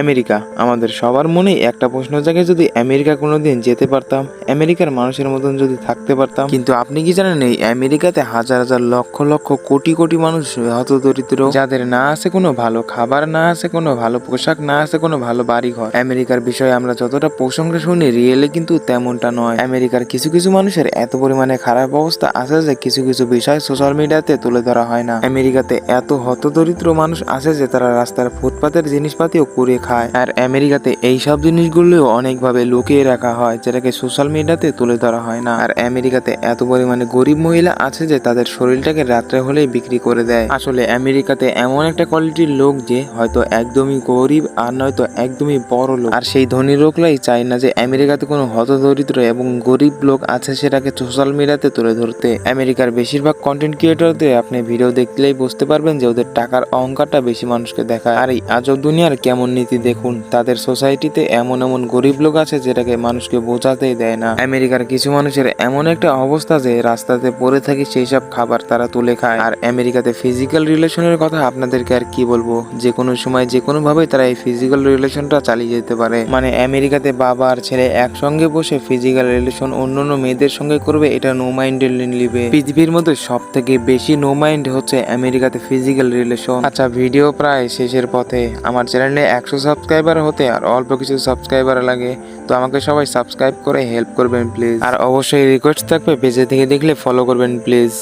America. আমাদের সবার মনে একটা প্রশ্ন জাগে, যদি আমেরিকা কোনোদিন যেতে পারতাম, আমেরিকার মানুষের মতন যদি থাকতে পারতাম। কিন্তু আপনি কি জানেন, এই আমেরিকাতে হাজার হাজার লক্ষ লক্ষ কোটি কোটি মানুষ হত দরিদ্র, যাদের না আছে কোনো ভালো খাবার, না আছে কোনো ভালো পোশাক, না আছে কোনো ভালো বাড়ি ঘর আমেরিকার বিষয়ে আমরা যতটা প্রশংসা শুনি, রিয়েলে কিন্তু তেমনটা নয়। আমেরিকার কিছু কিছু মানুষের এত পরিমাণে খারাপ অবস্থা আছে যে, কিছু কিছু বিষয় সোশ্যাল মিডিয়াতে তুলে ধরা হয় না। আমেরিকাতে এত হতদরিদ্র মানুষ আছে যে, তারা রাস্তার ফুটপাতের জিনিসপাতিও করে খায়। আর আমেরিকাতে এই সব জিনিসগুলোও অনেকভাবে লুকিয়ে রাখা হয়, যেটাকে সোশ্যাল মিডিয়াতে তুলে ধরা হয় না। আর আমেরিকাতে এত পরিমাণে গরিব মহিলা আছে যে তাদের শরীরটাকে রাত্রে হলেই বিক্রি করে দেয়। আসলে আমেরিকাতে এমন একটা কোয়ালিটির লোক যে হয়তো একদমই গরিব আর নয়তো একদমই বড় লোক। আর সেই ধনী লোকলাই চায় না যে আমেরিকাতে কোনো হতদরিদ্র এবং গরিব লোক আছে সেটাকে সোশ্যাল মিডিয়াতে তুলে ধরতে। আমেরিকার বেশিরভাগ কন্টেন্ট ক্রিয়েটরদের আপনি ভিডিও দেখলেই বুঝতে পারবেন যে ওদের টাকার অহংকারটা বেশি মানুষকে দেখায়। আর এই আজব দুনিয়ার কেমন নীতি দেখুন, তাদের সোসাইটিতে এমন এমন গরিব লোক আছে যেটাকে মানুষকে বোঝাতেই দেয় না। আমেরিকার কিছু মানুষের এমন একটা অবস্থা যে রাস্তাতে পড়ে থাকে সেই সব খাবার তারা তুলে খায়। আর আমেরিকাতে ফিজিক্যাল রিলেশনের কথা আপনাদেরকে আর কি বলব? যে কোনো সময়, যে কোনো ভাবে তারা এই ফিজিক্যাল রিলেশনটা চালিয়ে যেতে পারে। মানে আমেরিকাতে বাবা আর ছেলে একসঙ্গে বসে ফিজিক্যাল রিলেশন অন্য অন্য মেয়েদের সঙ্গে করবে, এটা নো মাইন্ডেড নিবে। পৃথিবীর মধ্যে সব থেকে বেশি নো মাইন্ড হচ্ছে আমেরিকাতে ফিজিক্যাল রিলেশন আচ্ছা ভিডিও প্রায় শেষের পথে। আমার চ্যানেলে একশো সাবস্ক্রাইবার হতে আর অল্প কিছু সাবস্ক্রাইবার লাগে, তো আমাকে সবাই সাবস্ক্রাইব করে হেল্প করবেন প্লিজ আর অবশ্যই রিকোয়েস্ট থাকবে পেজে থেকে দেখলে ফলো করবেন প্লিজ